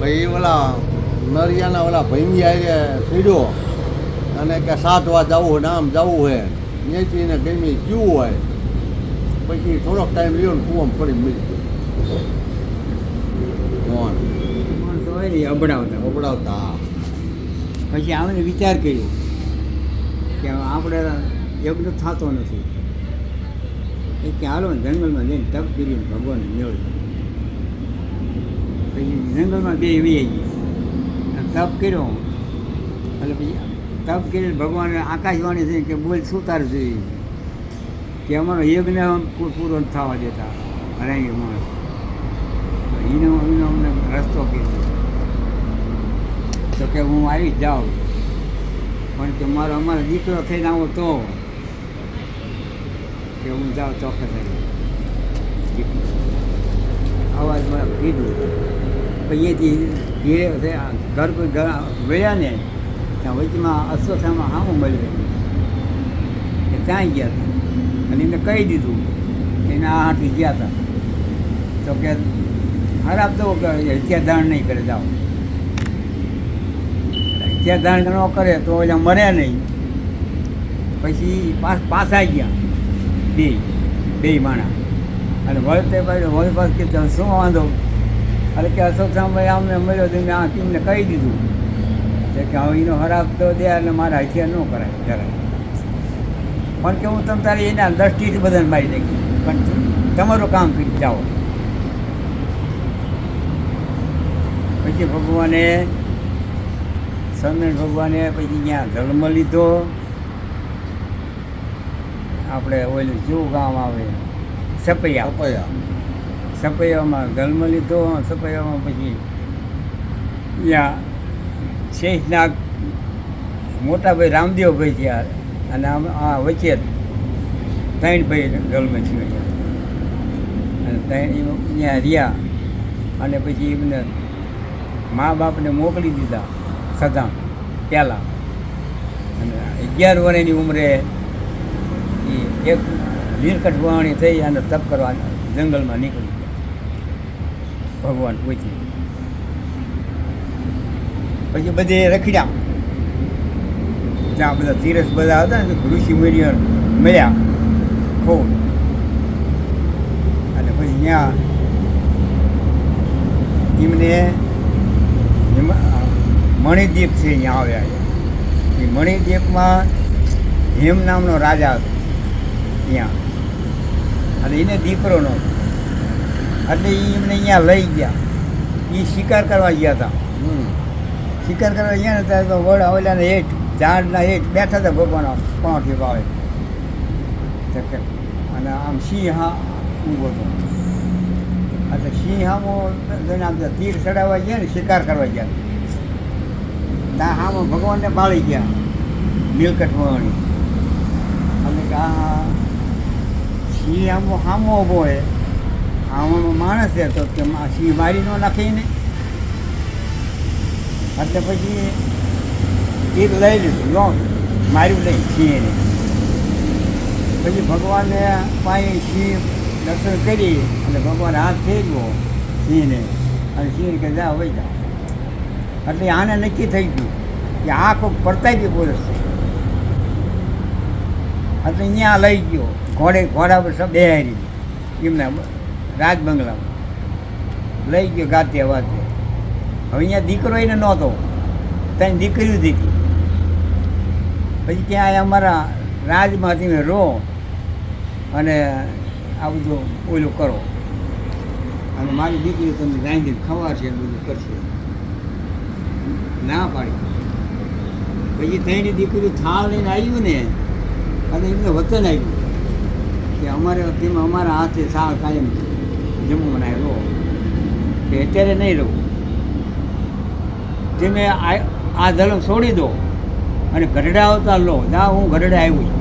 ભાઈ ઓલા નરિયાના ઓલા ભૈમિયા સીડ્યો અને કે સાતવા જવું હોય ને આમ જવું હોય. નેચીને ગમી જીવું હોય. પછી થોડોક ટાઈમ રહ્યો ને કૂવામાં પડી મળી ગયો. માણસો હોય ને અબડાવતા. ઓપડાવતા પછી આમને વિચાર કર્યો કે આપણે યજ્ઞ થતો નથી. એ કે હાલો ને જંગલમાં જઈને તપ કરીને ભગવાન મેળવ્યું પછી જંગલમાં બે વી ગયા તપ કર્યો એટલે પછી તપ કરીને ભગવાન આકાશવાણી થઈ કે બોલ શું તાર જોઈએ કે અમારો યજ્ઞ પૂરો થવા દેતા. હરાઈ માણસ. એનો એનો અમને રસ્તો કીધો તો કે હું આવી જ જાઉં. પણ કે મારો અમારો દીકરો થઈને આવો તો. કે હું જાઉં ચોક્કસ આવી. અવાજ મને કીધું. પછી એ ઘર કોઈ વળ્યા ને, ત્યાં વચમાં અશ્વથામાં હામું મળ્યું એ ત્યાં ગયા હતા. અને એને કહી દીધું એને આ હાથી ગયા હતા. તો કે ખરાબ તો કે હત્યા દાણ નહીં કરે, જાઓ. હત્યાધારણ ન કરે તો એટલે મરે નહીં. પછી પાસ પાછા ગયા બે બે માણા. અને વળતે પાછું વળી પાસે કે તમે શું વાંધો? એટલે કે અશોકરામભાઈ આમને મળ્યો તો મેં આ ટીમને કહી દીધું. કે હવે એનો ખરાબ તો દે એટલે મારા હથિયાર ન કરાય જરાય. પણ કે હું તમે તારી એના દ્રષ્ટિથી બધાને મારી નાખી. પણ તમારું કામ કરી જાઓ. પછી ભગવાને સ્વામિનારાયણ ભગવાને પછી ત્યાં ધર્મ લીધો. આપણે ઓલું શું ગામ આવે? સપૈયા. અપયા સપૈયામાં ધર્મ લીધો, સપૈયામાં પછી ત્યાં શેષનાગ મોટાભાઈ રામદેવભાઈ થયા અને આ વચ્ચે ત્રણ ભાઈ ગર્લમે છે અને ત્રણ ત્યાં રહ્યા અને પછી એમને મા બાપને મોકલી દીધા સદા પહેલાં. અને અગિયાર વર્ષની ઉંમરે એ એક વીરકટ વાણી થઈ અને તપ કરવા જંગલમાં નીકળી. ભગવાન પૂછી પછી બધે રખડ્યા. ત્યાં બધા તીરસ બધા હતા ને, ઋષિ મુનિયર મળ્યા. ખૂબ અને પછી ત્યાં એમને મણિદીપ છે અહીંયા આવ્યા એ મણિદ્વીપમાં હેમ નામનો રાજા હતો. ત્યાં. અને એને દીકરો નહોતો એટલે એ એમને અહીંયા લઈ ગયા. એ શિકાર કરવા ગયા હતા હમ. શિકાર કરવા ગયા ને ત્યારે તો વડ આવેલાને હેઠ ઝાડના હેઠ બેઠા હતા ભગવાન પાંઠી ભાવે અને આમ સિંહ હા ઊભો હતો. એટલે સિંહ હામો જઈને આમ તીર ચડાવવા ગયા ને શિકાર કરવા ગયા. ત્યાં હામો ભગવાનને બાળી ગયા નીલકંઠ વણી અને આ સિંહ આમો હામો ઊભો હોય આમાં માણસ છે તો કે સિંહ મારી ન નાખીને એટલે પછી તીર લઈ લીધું, લો, માર્યું લઈ સિંહને પછી ભગવાનને પાસે સિંહ દર્શન કરી અને ભગવાન હાથ ફેરવો સિંહને. અને સિંહ કે જા હોય જા. એટલે આને નક્કી થઈ ગયું કે આ કોઈક પડતા પુરુષ છે એટલે અહીંયા લઈ ગયો. ઘોડે, ઘોડા પર બેહારી. એમના રાજબંગલામાં. લઈ ગયો ગાતે વાતે હવે અહીંયા દીકરો એને નહોતો. ત્યાં દીકરીઓ દીધી. પછી ત્યાં અમારા રાજમાં તમે રહો અને આ બધું ઓલું કરો. અને મારી દીકરી તમને રાંધી ખવાશે બધું કરશે. ના પાડી. પછી તેની દીકરી થાળ લઈને આવ્યું ને, અને એમને વતન આવ્યું કે અમારે તેમાં અમારા હાથે સાળ કાયમ જમવાના આવ્યો કે અત્યારે નહીં રહું. તમે આ આ ધર્મ છોડી દો અને ગઢડા આવતા લો. ના હું ગઢડા આવ્યું છું.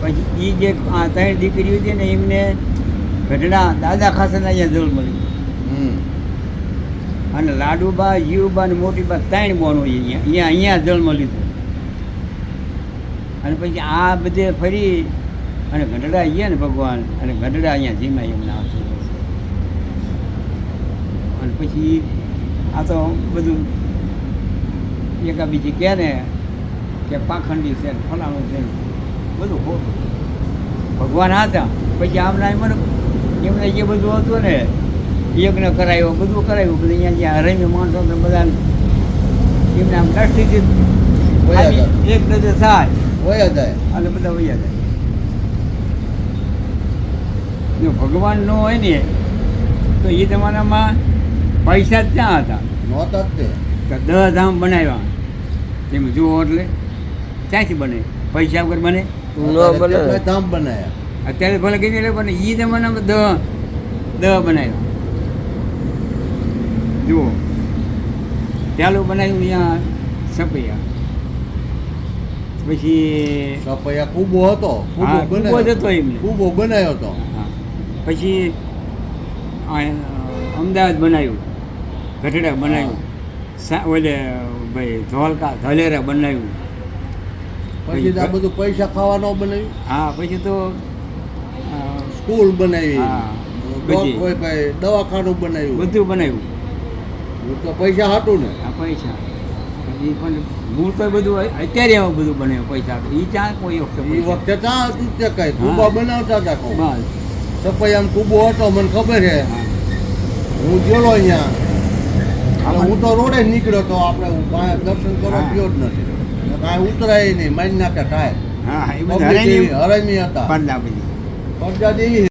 પછી એ જે ત્રણ દીકરીઓ છે ને એમને ગઢડા દાદા ખાસાના અહીંયા જરૂર હમ. અને લાડુબા જીવબા અને મોટીબા ત્રણ બોનો અહીંયા અહીંયા અહીંયા જન્મ લીધો અને પછી આ બધે ફરી અને ગઢડા ગયા ને ભગવાન અને ગઢડા અહીંયા ધીમા એમના હાથે અને પછી આ તો બધું એકા બીજી કહે ને કે પાખંડી છે ફલાણું છે બધું ખોટું ભગવાન હતા પછી આમના એમ મને એમને જે બધું હતું ને યજ્ઞ કરાયો બધું કરાયું બધું અહીંયા જ્યાં હરેમી માણસો ને બધા એમને આમ દ્રષ્ટિથી એક નજર થાય. વયા જાય. અને બધા વૈયા જાય. જો ભગવાન ન હોય ને તો એ જમાનામાં પૈસા જ ક્યાં હતા? નહોતા જ તે. કે ધામ બનાવ્યા. તેમ જુઓ એટલે ક્યાંથી બને? પૈસા વગર બને? અત્યારે ધામ બનાવ્યા અત્યારે ભલે કઈ એટલે બને એ જમાનામાં દહ દહ બનાવ્યા. જુઓ. ચાલુ બનાવ્યું અહીંયા સપૈયા. પછી સપૈયા કૂબો હતો. હા, કૂબો જ હતો એમને. કૂબો બનાવ્યો હતો. પછી આ અમદાવાદ બનાવ્યું. ગઢડા બનાવ્યું. સા ઓલે ભાઈ ધોલકા ધલેરા બનાવ્યું. પછી તો આ બધું પૈસા ખાવાનો બનાવ્યું? હા પછી તો સ્કૂલ બનાવી. દવાખાનું બનાવ્યું. બધું બનાવ્યું. તો પૈસા હતું ને. આ પૈસા. એ પણ મૂળ તો બધું અત્યારે બધું બનાવ્યું પૈસા. એ ચા કોઈ વખતે એ? વખતે ત્યાં હતું તે કઈ. બનાવતા હતા કહું પછી આમ કૂબો હતો મને ખબર છે હું ગયેલો અહીંયા. હું તો રોડે નીકળ્યો તો આપણે દર્શન કરવા ગયો જ નથી. કાંઈ ઉતરાય નહીં મારી નાખ્યા ટાયર. હરામી હતા. પડદા જેવી